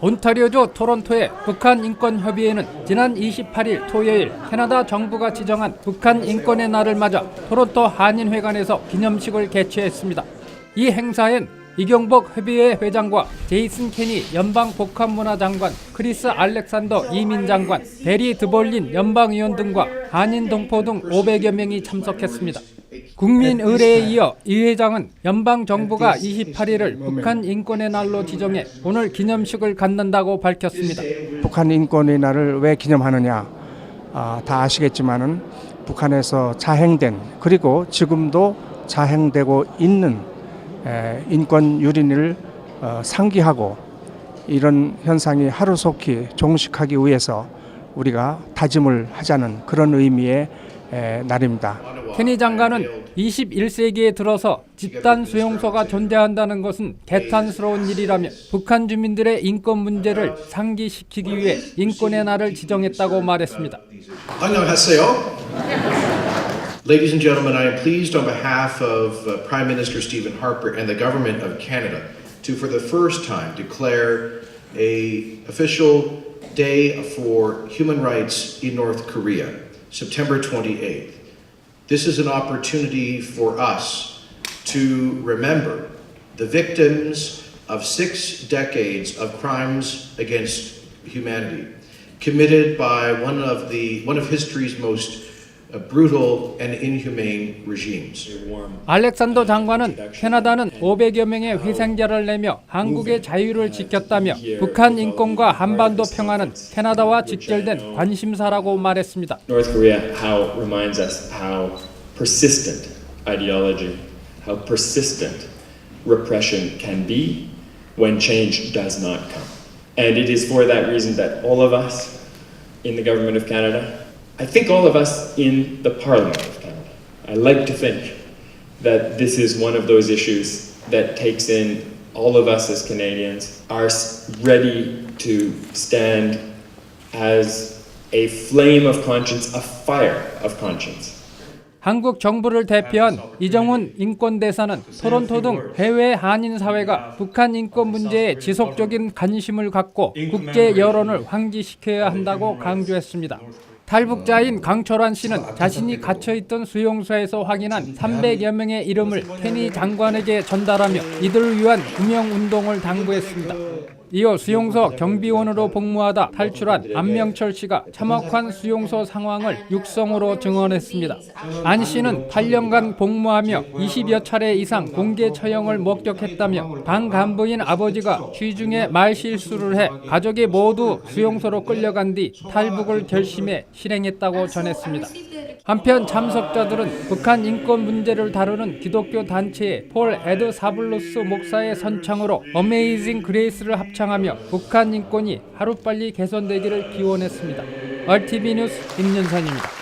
온타리오주 토론토의 북한 인권 협의회는 지난 28일 토요일 캐나다 정부가 지정한 북한 인권의 날을 맞아 토론토 한인회관에서 기념식을 개최했습니다. 이 행사엔 이경복 협의회 회장과 제이슨 케니 연방 복합문화장관, 크리스 알렉산더 이민 장관, 베리 드볼린 연방의원 등과 한인 동포 등 500여 명이 참석했습니다. 국민의례에 이어 이 회장은 연방 정부가 28일을 북한 인권의 날로 지정해 오늘 기념식을 갖는다고 밝혔습니다. 북한 인권의 날을 왜 기념하느냐 아, 다 아시겠지만은 북한에서 자행된 그리고 지금도 자행되고 있는 에, 인권 유린을 어, 상기하고 이런 현상이 하루속히 종식하기 위해서 우리가 다짐을 하자는 그런 의미의 에, 날입니다. 케니 장관은 21세기에 들어서 집단 수용소가 존재한다는 것은 개탄스러운 일이라며 북한 주민들의 인권 문제를 상기시키기 위해 인권의 날을 지정했다고 말했습니다. 안녕하세요. Ladies and gentlemen, I am pleased on behalf of uh, Prime Minister Stephen Harper and the Government of Canada to, for the first time, declare a official day for human rights in North Korea, September 28th. This is an opportunity for us to remember the victims of six decades of crimes against humanity committed by one of the one of history's most brutal and inhumane regimes. 알렉산더 장관은 캐나다는 500여 명의 희생자를 내며 한국의 자유를 지켰다며 북한 인권과 한반도 평화는 캐나다와 직결된 관심사라고 말했습니다. North Korea how reminds us how persistent ideology, how persistent repression can be when change does not come. And it is for that reason that all of us in the government of Canada, I think all of us in the Parliament of Canada, I like to think that this is one of those issues that takes in all of us as Canadians are s- ready to stand as a flame of conscience, a fire of conscience. 한국 정부를 대표한 이정훈 인권대사는 토론토 등 해외 한인 사회가 북한 인권 문제에 지속적인 관심을 갖고 국제 여론을 환기시켜야 한다고 강조했습니다. 탈북자인 강철환 씨는 자신이 갇혀있던 수용소에서 확인한 300여 명의 이름을 케니 장관에게 전달하며 이들을 위한 구명 운동을 당부했습니다. 이어 수용소 경비원으로 복무하다 탈출한 안명철 씨가 참혹한 수용소 상황을 육성으로 증언했습니다. 안 씨는 8년간 복무하며 20여 차례 이상 공개 처형을 목격했다며 당 간부인 아버지가 취중에 말실수를 해 가족이 모두 수용소로 끌려간 뒤 탈북을 결심해 실행했다고 전했습니다. 한편 참석자들은 북한 인권 문제를 다루는 기독교 단체의 폴 에드 사블로스 목사의 선창으로 어메이징 그레이스를 합창하며 북한 인권이 하루빨리 개선되기를 기원했습니다. RTV 뉴스 임윤선입니다.